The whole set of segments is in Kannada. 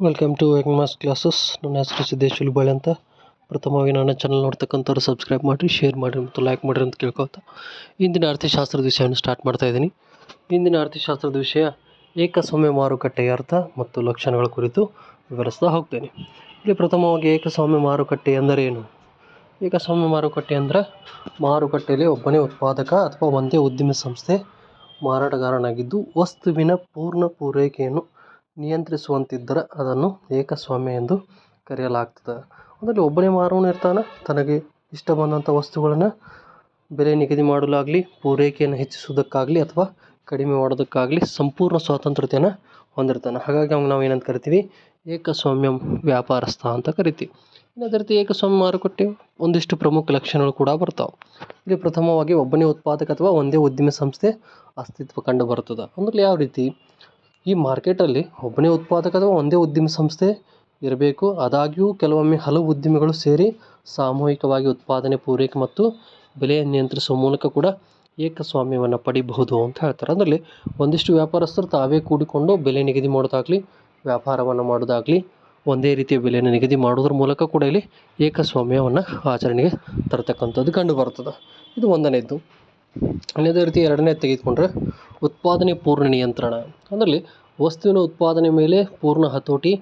ವೆಲ್ಕಮ್ ಟು ಮಾಸ್ ಕ್ಲಾಸಸ್ ನನ್ನ ಹೆಸರು ಸಿದ್ದೇಶ್ ಉಲ್ಬಾಳೆ ಅಂತ. ಪ್ರಥಮವಾಗಿ ನನ್ನ ಚಾನಲ್ ನೋಡ್ತಕ್ಕಂಥವ್ರು ಸಬ್ಸ್ಕ್ರೈಬ್ ಮಾಡಿರಿ ಶೇರ್ ಮಾಡಿರಿ ಮತ್ತು ಲೈಕ್ ಮಾಡಿರಿ ಅಂತ ಕೇಳ್ಕೊತ ಇಂದಿನ ಅರ್ಥಶಾಸ್ತ್ರದ ವಿಷಯವನ್ನು ಸ್ಟಾರ್ಟ್ ಮಾಡ್ತಾ ಇದ್ದೀನಿ. ಇಂದಿನ ಅರ್ಥಶಾಸ್ತ್ರದ ವಿಷಯ ಏಕಸ್ವಾಮ್ಯ ಮಾರುಕಟ್ಟೆಯ ಅರ್ಥ ಮತ್ತು ಲಕ್ಷಣಗಳ ಕುರಿತು ವಿವರಿಸ್ತಾ ಹೋಗ್ತೇನೆ. ಇಲ್ಲಿ ಪ್ರಥಮವಾಗಿ ಏಕಸ್ವಾಮ್ಯ ಮಾರುಕಟ್ಟೆ ಎಂದರೇನು ಏಕಸ್ವಾಮ್ಯ ಮಾರುಕಟ್ಟೆ ಅಂದರೆ ಮಾರುಕಟ್ಟೆಯಲ್ಲಿ ಒಬ್ಬನೇ ಉತ್ಪಾದಕ ಅಥವಾ ಒಂದೇ ಉದ್ದಿಮೆ ಸಂಸ್ಥೆ ಮಾರಾಟಗಾರನಾಗಿದ್ದು ವಸ್ತುವಿನ ಪೂರ್ಣ ಪೂರೈಕೆಯನ್ನು ನಿಯಂತ್ರಿಸುವಂತಿದ್ದರೆ ಅದನ್ನು ಏಕಸ್ವಾಮ್ಯ ಎಂದು ಕರೆಯಲಾಗ್ತದ. ಅದರಲ್ಲಿ ಒಬ್ಬನೇ ಮಾರುವವನು ಇರ್ತಾನೆ. ತನಗೆ ಇಷ್ಟ ಬಂದಂಥ ವಸ್ತುಗಳನ್ನು ಬೆಲೆ ನಿಗದಿ ಮಾಡಲಾಗಲಿ, ಪೂರೈಕೆಯನ್ನು ಹೆಚ್ಚಿಸುವುದಕ್ಕಾಗಲಿ ಅಥವಾ ಕಡಿಮೆ ಮಾಡೋದಕ್ಕಾಗಲಿ ಸಂಪೂರ್ಣ ಸ್ವಾತಂತ್ರ್ಯತೆಯನ್ನು ಹೊಂದಿರ್ತಾನೆ. ಹಾಗಾಗಿ ಅವ್ನ ನಾವು ಏನಂತ ಕರಿತೀವಿ? ಏಕಸ್ವಾಮ್ಯ ವ್ಯಾಪಾರಸ್ಥ ಅಂತ ಕರಿತೀವಿ. ಇನ್ನು ಅದೇ ರೀತಿ ಏಕಸ್ವಾಮ್ಯ ಮಾರುಕಟ್ಟೆ ಒಂದಿಷ್ಟು ಪ್ರಮುಖ ಲಕ್ಷಣಗಳು ಕೂಡ ಬರ್ತಾವೆ. ಇಲ್ಲಿ ಪ್ರಥಮವಾಗಿ ಒಬ್ಬನೇ ಉತ್ಪಾದಕ ಅಥವಾ ಒಂದೇ ಉದ್ದಿಮೆ ಸಂಸ್ಥೆ ಅಸ್ತಿತ್ವ ಕಂಡು ಬರ್ತದೆ ಅಂದ್ರೆ ಯಾವ ರೀತಿ? ಈ ಮಾರ್ಕೆಟಲ್ಲಿ ಒಬ್ಬನೇ ಉತ್ಪಾದಕ ಅಥವಾ ಒಂದೇ ಉದ್ದಿಮೆ ಸಂಸ್ಥೆ ಇರಬೇಕು. ಆದಾಗ್ಯೂ ಕೆಲವೊಮ್ಮೆ ಹಲವು ಉದ್ದಿಮೆಗಳು ಸೇರಿ ಸಾಮೂಹಿಕವಾಗಿ ಉತ್ಪಾದನೆ, ಪೂರೈಕೆ ಮತ್ತು ಬೆಲೆಯನ್ನು ನಿಯಂತ್ರಿಸುವ ಮೂಲಕ ಕೂಡ ಏಕಸ್ವಾಮ್ಯವನ್ನು ಪಡಿಬಹುದು ಅಂತ ಹೇಳ್ತಾರೆ. ಅದರಲ್ಲಿ ಒಂದಿಷ್ಟು ವ್ಯಾಪಾರಸ್ಥರು ತಾವೇ ಕೂಡಿಕೊಂಡು ಬೆಲೆ ನಿಗದಿ ಮಾಡೋದಾಗಲಿ, ವ್ಯಾಪಾರವನ್ನು ಮಾಡೋದಾಗಲಿ, ಒಂದೇ ರೀತಿಯ ಬೆಲೆಯನ್ನು ನಿಗದಿ ಮಾಡೋದ್ರ ಮೂಲಕ ಕೂಡ ಇಲ್ಲಿ ಏಕಸ್ವಾಮ್ಯವನ್ನು ಆಚರಣೆಗೆ ತರತಕ್ಕಂಥದ್ದು ಕಂಡು ಬರ್ತದೆ ಇದು ಒಂದನೇದ್ದು. ಅದೇ ರೀತಿ ಎರಡನೇ ತೆಗೆದುಕೊಂಡ್ರೆ ಉತ್ಪಾದನೆ ಪೂರ್ಣ ನಿಯಂತ್ರಣ. ಅದರಲ್ಲಿ ವಸ್ತುವಿನ ಉತ್ಪಾದನೆ ಮೇಲೆ ಪೂರ್ಣ ಹತೋಟಿ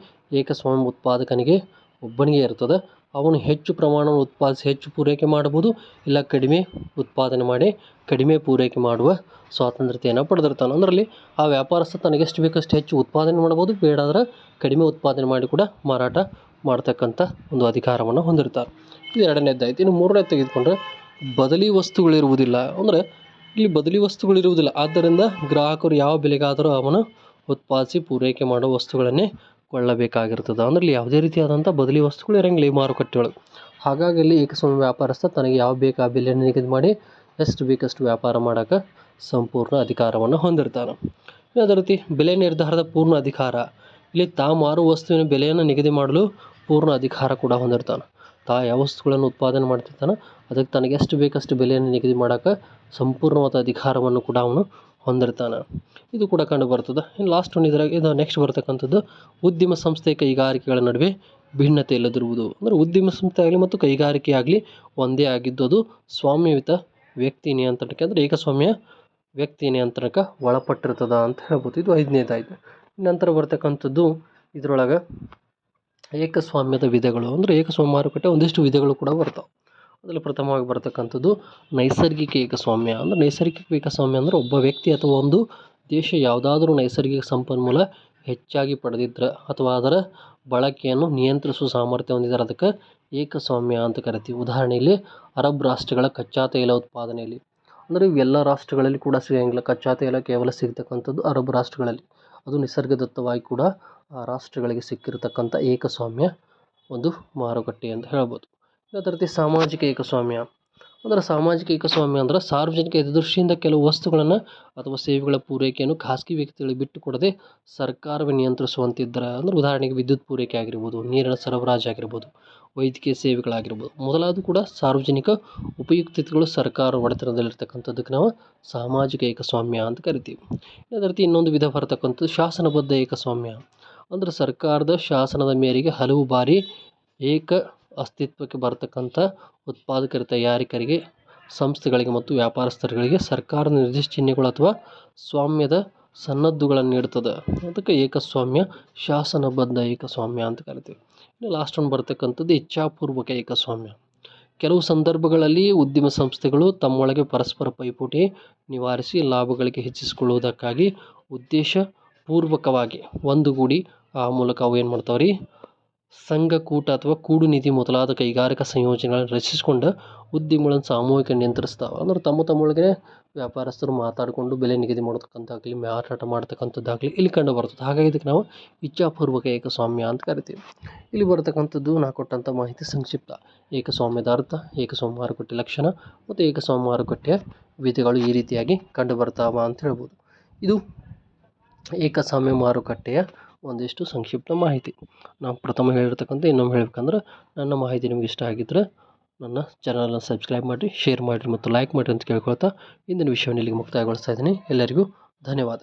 ಏಕಸ್ವಾಮ್ಯ ಉತ್ಪಾದಕನಿಗೆ ಒಬ್ಬನಿಗೆ ಇರ್ತದೆ. ಅವನು ಹೆಚ್ಚು ಪ್ರಮಾಣವನ್ನು ಉತ್ಪಾದಿಸಿ ಹೆಚ್ಚು ಪೂರೈಕೆ ಮಾಡಬಹುದು, ಇಲ್ಲ ಕಡಿಮೆ ಉತ್ಪಾದನೆ ಮಾಡಿ ಕಡಿಮೆ ಪೂರೈಕೆ ಮಾಡುವ ಸ್ವಾತಂತ್ರ್ಯತೆಯನ್ನು ಪಡೆದಿರ್ತಾನೆ. ಅಂದರಲ್ಲಿ ಆ ವ್ಯಾಪಾರಸ್ಥ ತನಗೆಷ್ಟು ಬೇಕಷ್ಟು ಹೆಚ್ಚು ಉತ್ಪಾದನೆ ಮಾಡ್ಬೋದು ಬೇಡಾದ್ರೆ ಕಡಿಮೆ ಉತ್ಪಾದನೆ ಮಾಡಿ ಕೂಡ ಮಾರಾಟ ಮಾಡ್ತಕ್ಕಂಥ ಒಂದು ಅಧಿಕಾರವನ್ನು ಹೊಂದಿರ್ತಾರೆ. ಇದು ಎರಡನೇದ್ದಾಯ್ತು ಇನ್ನು ಮೂರನೇ ತೆಗೆದುಕೊಂಡ್ರೆ ಬದಲಿ ವಸ್ತುಗಳಿರುವುದಿಲ್ಲ. ಅಂದರೆ ಇಲ್ಲಿ ಬದಲಿ ವಸ್ತುಗಳಿರುವುದಿಲ್ಲ. ಆದ್ದರಿಂದ ಗ್ರಾಹಕರು ಯಾವ ಬೆಲೆಗಾದರೂ ಅವನು ಉತ್ಪಾದಿಸಿ ಪೂರೈಕೆ ಮಾಡೋ ವಸ್ತುಗಳನ್ನೇ ಕೊಳ್ಳಬೇಕಾಗಿರ್ತದೆ ಅಂದ್ರೆ ಇಲ್ಲಿ ಯಾವುದೇ ರೀತಿಯಾದಂಥ ಬದಲಿ ವಸ್ತುಗಳು ಇರಂಗಿಲ್ಲ ಈ ಮಾರುಕಟ್ಟೆ ಒಳಗೆ ಹಾಗಾಗಿ ಇಲ್ಲಿ ಏಕಸ್ವಾಮ್ಯ ವ್ಯಾಪಾರಸ್ಥ ತನಗೆ ಯಾವ ಬೇಕು ಆ ಬೆಲೆಯನ್ನು ನಿಗದಿ ಮಾಡಿ ಎಷ್ಟು ಬೇಕಷ್ಟು ವ್ಯಾಪಾರ ಮಾಡೋಕೆ ಸಂಪೂರ್ಣ ಅಧಿಕಾರವನ್ನು ಹೊಂದಿರ್ತಾನೆ. ಅದೇ ರೀತಿ ಬೆಲೆ ನಿರ್ಧಾರದ ಪೂರ್ಣ ಅಧಿಕಾರ. ಇಲ್ಲಿ ತಾ ಮಾರುವ ವಸ್ತುವಿನ ಬೆಲೆಯನ್ನು ನಿಗದಿ ಮಾಡಲು ಪೂರ್ಣ ಅಧಿಕಾರ ಕೂಡ ಹೊಂದಿರ್ತಾನೆ. ತಾ ಯಾವ ವಸ್ತುಗಳನ್ನು ಉತ್ಪಾದನೆ ಮಾಡ್ತಿರ್ತಾನೋ ಅದಕ್ಕೆ ತನಗೆ ಎಷ್ಟು ಬೇಕಷ್ಟು ಬೆಲೆಯನ್ನು ನಿಗದಿ ಮಾಡಕ್ಕೆ ಸಂಪೂರ್ಣವಾದ ಅಧಿಕಾರವನ್ನು ಕೂಡ ಅವನು ಹೊಂದಿರ್ತಾನೆ. ಇದು ಕೂಡ ಕಂಡು ಬರ್ತದೆ. ಇನ್ನು ಲಾಸ್ಟ್ ಒಂದು ಇದ್ರಾಗ ಇದು ನೆಕ್ಸ್ಟ್ ಬರ್ತಕ್ಕಂಥದ್ದು ಉದ್ಯಮ ಸಂಸ್ಥೆ ಕೈಗಾರಿಕೆಗಳ ನಡುವೆ ಭಿನ್ನತೆ ಇಲ್ಲದಿರುವುದು. ಅಂದರೆ ಉದ್ಯಮ ಸಂಸ್ಥೆ ಆಗಲಿ ಮತ್ತು ಕೈಗಾರಿಕೆ ಆಗಲಿ ಒಂದೇ ಆಗಿದ್ದು ಅದು ಸ್ವಾಮ್ಯಯುತ ವ್ಯಕ್ತಿ ನಿಯಂತ್ರಣಕ್ಕೆ, ಅಂದರೆ ಏಕಸ್ವಾಮ್ಯ ವ್ಯಕ್ತಿ ನಿಯಂತ್ರಣಕ್ಕೆ ಒಳಪಟ್ಟಿರ್ತದೆ ಅಂತ ಹೇಳ್ಬೋದು. ಇದು ಐದನೇದಾಯ್ತು. ನಂತರ ಬರ್ತಕ್ಕಂಥದ್ದು ಇದರೊಳಗೆ ಏಕಸ್ವಾಮ್ಯದ ವಿಧಗಳು ಅಂದರೆ ಏಕಸ್ವಾಮ್ಯ ಮಾರುಕಟ್ಟೆ ಒಂದಿಷ್ಟು ವಿಧಗಳು ಕೂಡ ಬರ್ತಾವೆ. ಅದರಲ್ಲಿ ಪ್ರಥಮವಾಗಿ ಬರ್ತಕ್ಕಂಥದ್ದು ನೈಸರ್ಗಿಕ ಏಕಸ್ವಾಮ್ಯ. ಅಂದರೆ ನೈಸರ್ಗಿಕ ಏಕಸ್ವಾಮ್ಯ ಅಂದರೆ ಒಬ್ಬ ವ್ಯಕ್ತಿ ಅಥವಾ ಒಂದು ದೇಶ ಯಾವುದಾದ್ರೂ ನೈಸರ್ಗಿಕ ಸಂಪನ್ಮೂಲ ಹೆಚ್ಚಾಗಿ ಪಡೆದಿದ್ರೆ ಅಥವಾ ಅದರ ಬಳಕೆಯನ್ನು ನಿಯಂತ್ರಿಸುವ ಸಾಮರ್ಥ್ಯ ಹೊಂದಿದ್ದಾರೆ ಅದಕ್ಕೆ ಏಕಸ್ವಾಮ್ಯ ಅಂತ ಕರಿತೀವಿ. ಉದಾಹರಣೆಯಲ್ಲಿ ಅರಬ್ ರಾಷ್ಟ್ರಗಳ ಕಚ್ಚಾ ತೈಲ ಉತ್ಪಾದನೆಯಲ್ಲಿ. ಅಂದರೆ ಇವೆಲ್ಲ ರಾಷ್ಟ್ರಗಳಲ್ಲಿ ಕೂಡ ಸಿಗೋಂಗಿಲ್ಲ. ಕಚ್ಚಾ ತೈಲ ಕೇವಲ ಸಿಗ್ತಕ್ಕಂಥದ್ದು ಅರಬ್ ರಾಷ್ಟ್ರಗಳಲ್ಲಿ. ಅದು ನಿಸರ್ಗದತ್ತವಾಗಿ ಕೂಡ, ಆ, ರಾಷ್ಟ್ರಗಳಿಗೆ ಸಿಕ್ಕಿರತಕ್ಕಂಥ ಏಕಸ್ವಾಮ್ಯ ಒಂದು ಮಾರುಕಟ್ಟೆ ಅಂತ ಹೇಳ್ಬೋದು. ಅದೇ ರೀತಿ ಸಾಮಾಜಿಕ ಏಕಸ್ವಾಮ್ಯ. ಅಂದರೆ ಸಾಮಾಜಿಕ ಏಕಸ್ವಾಮ್ಯ ಅಂದ್ರೆ ಸಾರ್ವಜನಿಕ ಹಿತದೃಷ್ಟಿಯಿಂದ ಕೆಲವು ವಸ್ತುಗಳನ್ನು ಅಥವಾ ಸೇವೆಗಳ ಪೂರೈಕೆಯನ್ನು ಖಾಸಗಿ ವ್ಯಕ್ತಿಗಳಿಗೆ ಬಿಟ್ಟು ಕೊಡದೆ ಸರ್ಕಾರವೇ ನಿಯಂತ್ರಿಸುವಂತಿದ್ದರೆ ಅಂದರೆ ಉದಾಹರಣೆಗೆ ವಿದ್ಯುತ್ ಪೂರೈಕೆ ಆಗಿರ್ಬೋದು, ನೀರಿನ ಸರಬರಾಜು ಆಗಿರ್ಬೋದು. ವೈದ್ಯಕೀಯ ಸೇವೆಗಳಾಗಿರ್ಬೋದು. ಮೊದಲಾದ ಕೂಡ ಸಾರ್ವಜನಿಕ ಉಪಯುಕ್ತತೆಗಳು ಸರ್ಕಾರ ಒಡೆತನದಲ್ಲಿರ್ತಕ್ಕಂಥದ್ದಕ್ಕೆ ನಾವು ಸಾಮಾಜಿಕ ಏಕಸ್ವಾಮ್ಯ ಅಂತ ಕರಿತೀವಿ. ಅದೇ ರೀತಿ ಇನ್ನೊಂದು ವಿಧ ಬರತಕ್ಕಂಥದ್ದು ಶಾಸನಬದ್ಧ ಏಕಸ್ವಾಮ್ಯ. ಅಂದರೆ ಸರ್ಕಾರದ ಶಾಸನದ ಮೇರೆಗೆ ಹಲವು ಬಾರಿ ಏಕ ಅಸ್ತಿತ್ವಕ್ಕೆ ಬರತಕ್ಕಂಥ ಉತ್ಪಾದಕರ ತಯಾರಿಕರಿಗೆ, ಸಂಸ್ಥೆಗಳಿಗೆ ಮತ್ತು ವ್ಯಾಪಾರಸ್ಥರುಗಳಿಗೆ ಸರ್ಕಾರದ ನಿರ್ದಿಷ್ಟ ಚಿಹ್ನೆಗಳು ಅಥವಾ ಸ್ವಾಮ್ಯದ ಸನ್ನದ್ದುಗಳನ್ನು ನೀಡ್ತದೆ. ಅದಕ್ಕೆ ಏಕಸ್ವಾಮ್ಯ, ಶಾಸನಬದ್ಧ ಏಕಸ್ವಾಮ್ಯ ಅಂತ ಕರಿತೀವಿ. ಲಾಸ್ಟ್ ಒಂದು ಬರ್ತಕ್ಕಂಥದ್ದು ಇಚ್ಛಾಪೂರ್ವಕ ಏಕಸ್ವಾಮ್ಯ. ಕೆಲವು ಸಂದರ್ಭಗಳಲ್ಲಿ ಉದ್ಯಮ ಸಂಸ್ಥೆಗಳು ತಮ್ಮೊಳಗೆ ಪರಸ್ಪರ ಪೈಪೋಟಿ ನಿವಾರಿಸಿ ಲಾಭಗಳಿಗೆ ಹೆಚ್ಚಿಸಿಕೊಳ್ಳುವುದಕ್ಕಾಗಿ ಉದ್ದೇಶಪೂರ್ವಕವಾಗಿ ಒಂದುಗೂಡಿ ಆ ಮೂಲಕ ಅವು ಏನು ಮಾಡ್ತಾವೆ ರೀ ಸಂಘಕೂಟ ಅಥವಾ ಕೂಡು ನಿಧಿ ಮೊದಲಾದ ಕೈಗಾರಿಕಾ ಸಂಯೋಜನೆಗಳನ್ನು ರಚಿಸಿಕೊಂಡು ಉದ್ಯಮಗಳನ್ನು ಸಾಮೂಹಿಕ ನಿಯಂತ್ರಿಸ್ತಾವೆ. ಅಂದ್ರೆ ತಮ್ಮ ತಮ್ಮೊಳಗೆ ವ್ಯಾಪಾರಸ್ಥರು ಮಾತಾಡಿಕೊಂಡು ಬೆಲೆ ನಿಗದಿ ಮಾಡತಕ್ಕಂಥದ್ದಾಗಲಿ ಮಾರಾಟ ಮಾಡ್ತಕ್ಕಂಥದ್ದಾಗಲಿ ಇಲ್ಲಿ ಕಂಡು ಬರ್ತದೆ. ಹಾಗಾಗಿ ಇದಕ್ಕೆ ನಾವು ಇಚ್ಛಾಪೂರ್ವಕ ಏಕಸ್ವಾಮ್ಯ ಅಂತ ಕರಿತೀವಿ. ಇಲ್ಲಿ ಬರತಕ್ಕಂಥದ್ದು ನಾ ಕೊಟ್ಟಂಥ ಮಾಹಿತಿ ಸಂಕ್ಷಿಪ್ತ. ಏಕಸ್ವಾಮ್ಯದ ಅರ್ಥ ಏಕಸ್ವಾಮ್ಯ ಮಾರುಕಟ್ಟೆ ಲಕ್ಷಣ ಮತ್ತು ಏಕಸ್ವಾಮ್ಯ ಮಾರುಕಟ್ಟೆಯ ವಿಧಿಗಳು ಈ ರೀತಿಯಾಗಿ ಕಂಡು ಬರ್ತಾವ ಅಂತ ಹೇಳ್ಬೋದು. ಇದು ಏಕಸ್ವಾಮ್ಯ ಮಾರುಕಟ್ಟೆಯ ಒಂದಿಷ್ಟು ಸಂಕ್ಷಿಪ್ತ ಮಾಹಿತಿ. ನಾವು ಪ್ರಥಮ ಹೇಳಿರ್ತಕ್ಕಂಥ ಇನ್ನೊಮ್ಮೆ ಹೇಳ್ಬೇಕಂದ್ರೆ, ನನ್ನ ಮಾಹಿತಿ ನಿಮ್ಗೆ ಇಷ್ಟ ಆಗಿದ್ದರೆ ನನ್ನ ಚಾನಲನ್ನು ಸಬ್ಸ್ಕ್ರೈಬ್ ಮಾಡಿ ಶೇರ್ ಮಾಡಿರಿ ಮತ್ತು ಲೈಕ್ ಮಾಡಿರಿ ಅಂತ ಕೇಳ್ಕೊಳ್ತಾ ಇಂದಿನ ವಿಷಯವನ್ನು ಇಲ್ಲಿಗೆ ಮುಕ್ತಾಯಗೊಳಿಸ್ತಾ ಇದ್ದೀನಿ. ಎಲ್ಲರಿಗೂ ಧನ್ಯವಾದ.